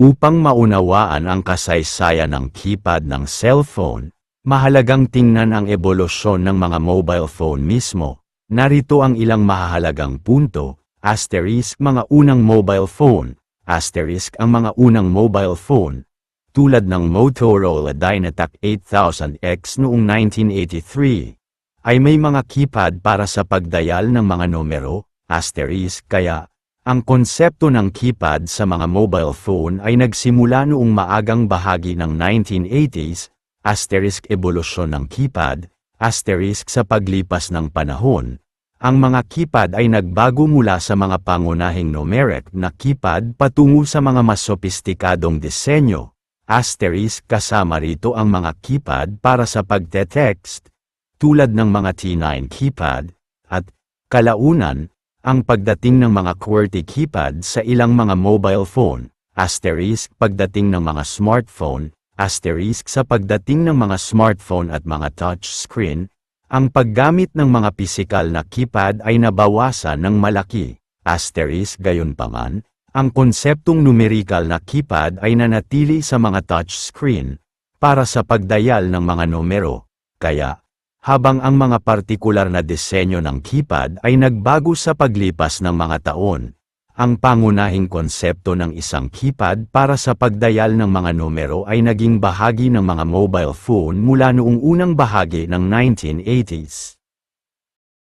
Upang maunawaan ang kasaysayan ng keypad ng cellphone, mahalagang tingnan ang ebolusyon ng mga mobile phone mismo. Narito ang ilang mahahalagang punto, asterisk mga unang mobile phone, asterisk ang mga unang mobile phone, tulad ng Motorola Dynatac 8000X noong 1983, ay may mga keypad para sa pagdayal ng mga numero, asterisk kaya, ang konsepto ng keypad sa mga mobile phone ay nagsimula noong maagang bahagi ng 1980s, asterisk ebolusyon ng keypad, asterisk sa paglipas ng panahon. Ang mga keypad ay nagbago mula sa mga pangunahing numeric na keypad patungo sa mga mas sopistikadong disenyo, asterisk kasama rito ang mga keypad para sa pagte-text, tulad ng mga T9 keypad, at, kalaunan, ang pagdating ng mga QWERTY keypad sa ilang mga mobile phone, asterisk pagdating ng mga smartphone, asterisk sa pagdating ng mga smartphone at mga touchscreen, ang paggamit ng mga pisikal na keypad ay nabawasan ng malaki, asterisk gayunpaman, ang konseptong numerikal na keypad ay nanatili sa mga touchscreen, para sa pagdayal ng mga numero, kaya, habang ang mga partikular na disenyo ng keypad ay nagbago sa paglipas ng mga taon. Ang pangunahing konsepto ng isang keypad para sa pagdayal ng mga numero ay naging bahagi ng mga mobile phone mula noong unang bahagi ng 1980s.